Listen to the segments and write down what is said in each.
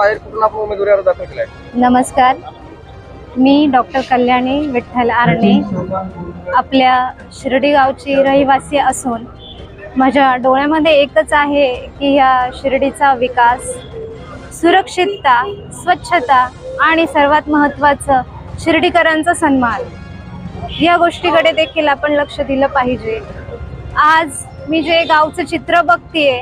बाहेर कुठून आपण उमेदवारी अर्ज दाखल केलाय? नमस्कार. मी डॉक्टर कल्याणी विठ्ठल आरणे. आपल्या शिर्डी गावची रहिवासी असून माझ्या डोळ्यामध्ये एकच आहे की ह्या शिर्डीचा विकास सुरक्षितता स्वच्छता आणि सर्वात महत्त्वाचं शिर्डीकरांचा सन्मान. या गोष्टीकडे देखील आपण लक्ष दिलं पाहिजे. आज मी जे गावचं चित्र बघतीये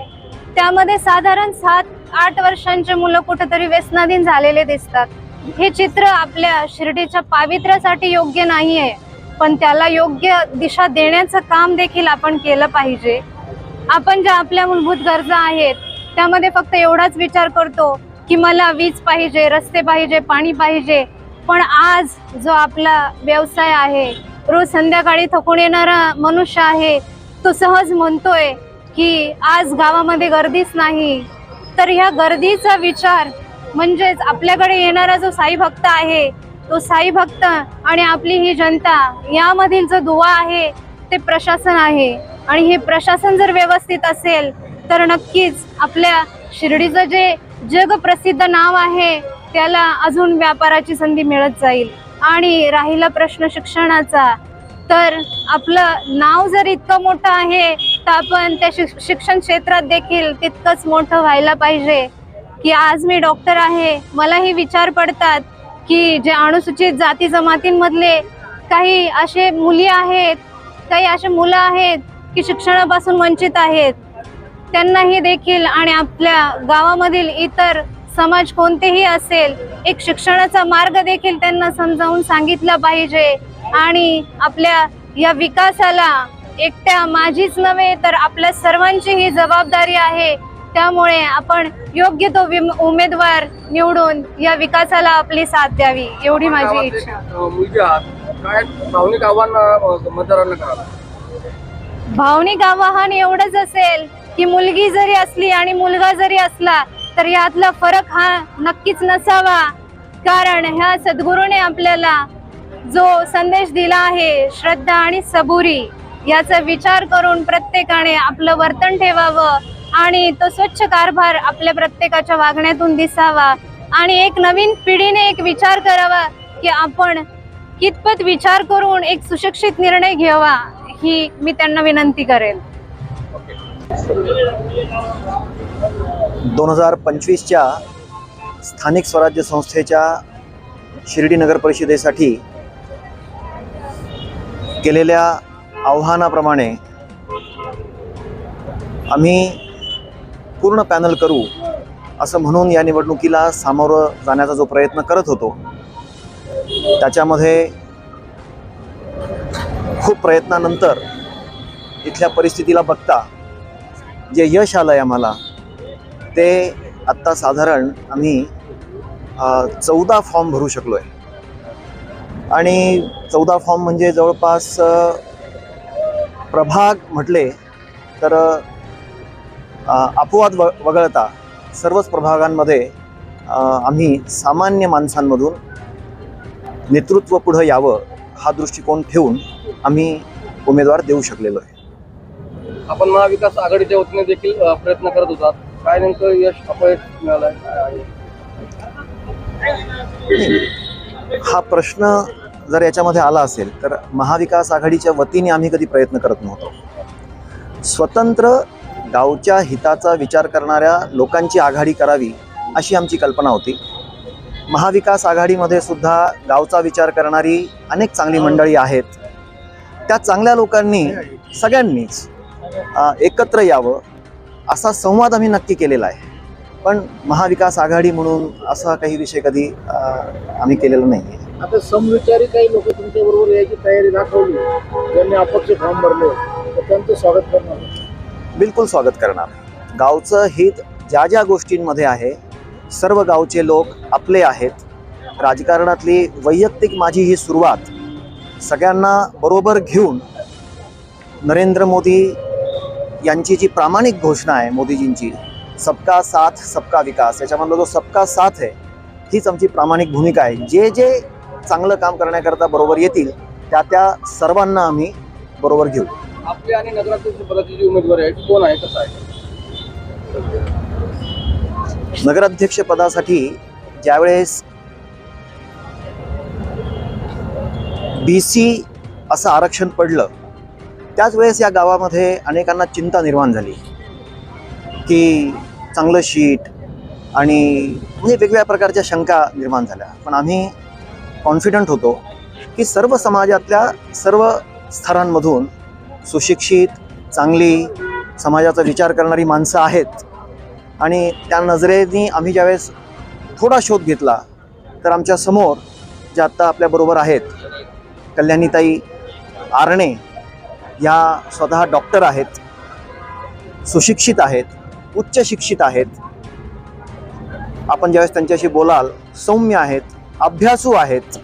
त्यामध्ये साधारण सात आठ वर्षांचे मुलं कुठेतरी व्यसनाधीन झालेले दिसतात. हे चित्र आपल्या शिर्डीच्या पावित्र्यासाठी योग्य नाही आहे पण त्याला योग्य दिशा देण्याचं काम देखील आपण केलं पाहिजे. आपण ज्या आपल्या मूलभूत गरजा आहेत त्यामध्ये फक्त एवढाच विचार करतो की मला वीज पाहिजे रस्ते पाहिजे पाणी पाहिजे. पण आज जो आपला व्यवसाय आहे रोज संध्याकाळी थकून येणारा मनुष्य आहे तो सहज म्हणतोय की आज गावामध्ये गर्दीच नाही. तर ह्या गर्दीचा विचार म्हणजेच आपल्याकडे येणारा जो साई भक्त आहे तो साई भक्त आणि आपली ही जनता यामधील जो दुवा आहे ते प्रशासन आहे. आणि हे प्रशासन जर व्यवस्थित असेल तर नक्कीच आपल्या शिर्डीचं जे जगप्रसिद्ध नाव आहे त्याला अजून व्यापाराची संधी मिळत जाईल. आणि राहिला प्रश्न शिक्षणाचा तर आपलं नाव जर इतकं मोठं आहे तर आपण त्या शिक- शिक्षण क्षेत्रात देखील तितकंच मोठं व्हायला पाहिजे. की आज मी डॉक्टर आहे मलाही विचार पडतात की जे अनुसूचित जाती जमातींमधले काही असे मुली आहेत काही असे मुलं आहेत की शिक्षणापासून वंचित आहेत. त्यांनाही देखील आणि आपल्या गावामधील इतर समाज कोणतेही असेल एक शिक्षणाचा मार्ग देखील त्यांना समजावून सांगितला पाहिजे. आणि आपल्या या विकासाला एकट्या माझीच नव्हे तर आपल्या सर्वांची ही जबाबदारी आहे. त्यामुळे आपण योग्य तो उमेदवार निवडून या विकासाला आपली साथ द्यावी एवढी माझी इच्छा. काय भावनिक आव्हान मतदारांना भावनिक आवाहन एवढंच असेल की मुलगी जरी असली आणि मुलगा जरी असला तर यातला फरक हा नक्कीच नसावा. कारण ह्या सद्गुरूने आपल्याला जो संदेश दिला आहे श्रद्धा आणि सबुरी याचा विचार करून प्रत्येकाने आपलं वर्तन ठेवावं आणि तो स्वच्छ कारभार आपल्या प्रत्येकाच्या वागण्यातून दिसावा. आणि एक नवीन पिढीने एक विचार करावा की आपण कितपत विचार करून एक सुशिक्षित निर्णय घ्यावा ही मी त्यांना विनंती करेन. दोन हजार पंचवीसच्या स्थानिक स्वराज्य संस्थेच्या शिर्डी नगर परिषदेसाठी केलेल्या आव्हानाप्रमाणे आम्ही पूर्ण पॅनल करू असं म्हणून या निवडणुकीला सामोरं जाण्याचा जो प्रयत्न करत होतो त्याच्यामध्ये खूप प्रयत्नानंतर इथल्या परिस्थितीला बघता जे यश आलं आहे आम्हाला ते आत्ता साधारण आम्ही चौदा फॉर्म भरू शकलो आहे आणि चौदा फॉर्म म्हणजे जवळपास प्रभाग म्हटले तर अपवाद व वगळता सर्वच प्रभागांमध्ये आम्ही सामान्य माणसांमधून नेतृत्व पुढं यावं हा दृष्टिकोन ठेवून आम्ही उमेदवार देऊ शकलेलो आहे. आपण महाविकास आघाडीच्या वतीने देखील प्रयत्न करत होतात. काय नेमकं यश अपयश आहे? हा प्रश्न जर याच्यामध्ये आला असेल तर महाविकास आघाडीच्या वतीने आम्ही कधी प्रयत्न करत नव्हतो. स्वतंत्र गावच्या हिताचा विचार करणाऱ्या लोकांची आघाडी करावी अशी आमची कल्पना होती. महाविकास आघाडीमध्ये सुद्धा गावचा विचार करणारी अनेक चांगली मंडळी आहेत. त्या चांगल्या लोकांनी सगळ्यांनीच एकत्र यावं असा संवाद आम्ही नक्की केलेला आहे. पण महाविकास आघाडी म्हणून असा काही विषय कधी आम्ही केलेला नाही आहे आता समविचारी काही लोक तुमच्या बरोबर यायची तयारी दाखवली. ज्यांनी अपक्ष फॉर्म भरले. तर त्यांचं स्वागत करणार. बिलकुल स्वागत करणार. गावचं हित ज्या ज्या गोष्टींमध्ये आहे सर्व गावचे लोक आपले आहेत. राजकारणातली वैयक्तिक माझी ही सुरुवात सगळ्यांना बरोबर घेऊन नरेंद्र मोदी यांची जी प्रामाणिक घोषणा आहे मोदीजींची सबका साथ सबका विकास याच्यामधला जो सबका साथ आहे हीच आमची प्रामाणिक भूमिका आहे. जे जे चांगलं काम करण्याकरता बरोबर येतील त्या त्या सर्वांना आम्ही बरोबर घेऊ. आपली आणि नगराध्यक्ष पदाची जी उमेदवारी आहे ती कोण आहे कसं आहे? नगराध्यक्ष पदासाठी ज्यावेळेस बी सी असं आरक्षण पडलं त्याच वेळेस या गावामध्ये अनेकांना चिंता निर्माण झाली. की चांगलं शीट आणि म्हणजे वेगवेगळ्या प्रकारच्या शंका निर्माण झाल्या. पण आम्ही कॉन्फिडंट होतो की सर्व समाजातल्या सर्व स्तरांमधून सुशिक्षित चांगली समाजाचा विचार करणारी माणसं आहेत. आणि त्या नजरेने आम्ही ज्यावेळेस थोडा शोध घेतला तर आमच्यासमोर ज्या आत्ता आपल्याबरोबर आहेत कल्याणीताई आरणे या स्वतः डॉक्टर आहेत सुशिक्षित आहेत उच्च शिक्षित आहेत. आपण ज्यावेळेस त्यांच्याशी बोलाल सौम्य आहेत. अभ्यासू आहेत.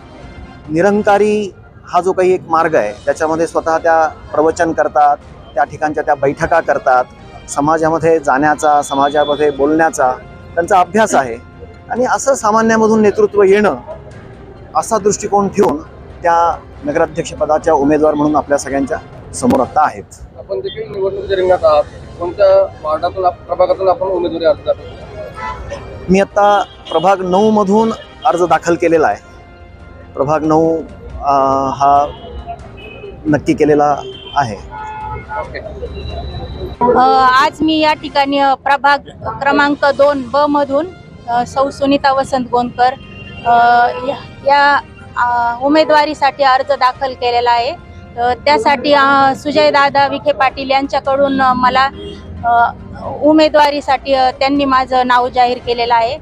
निरंकारी हा जो काही एक मार्ग आहे त्याच्यामध्ये स्वतः त्या प्रवचन करतात त्या ठिकाणच्या त्या बैठका करतात समाजामध्ये जाण्याचा समाजामध्ये बोलण्याचा त्यांचा अभ्यास आहे. आणि असं सामान्यामधून नेतृत्व येणं असा दृष्टिकोन ठेवून त्या नगराध्यक्षपदाच्या उमेदवार म्हणून आपल्या सगळ्यांच्या समोर आता आहेत. आपण देखील निवडणुकीच्या रिंगणात आहात कोणत्या वार्डातून प्रभागातून आपण उमेदवारी अर्ज? मी आत्ता प्रभाग नऊ मधून अर्ज दाखल केलेला आहे. प्रभाग नऊ हा नक्की केलेला आहे. आज मी या ठिकाणी प्रभाग क्रमांक दोन ब मधून सौ सुनीता वसंत गोंदकर या- या उमेदवारीसाठी अर्ज दाखल केलेला आहे. त्यासाठी सुजय दादा विखे पाटील यांच्याकडून मला उमेदवारीसाठी त्यांनी माझं नाव जाहीर केलेलं आहे.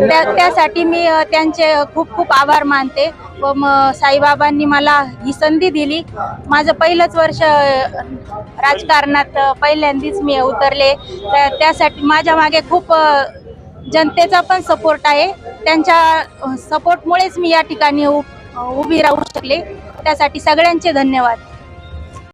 त्या त्यासाठी मी त्यांचे खूप खूप आभार मानते व म साईबाबांनी मला ही संधी दिली. माझं पहिलंच वर्ष राजकारणात पहिल्यांदाच मी उतरले. त्या- त्यासाठी माझ्या मागे खूप जनतेचा पण सपोर्ट आहे. त्यांच्या सपोर्टमुळेच मी या ठिकाणी उभी राहू शकले. त्यासाठी सगळ्यांचे धन्यवाद.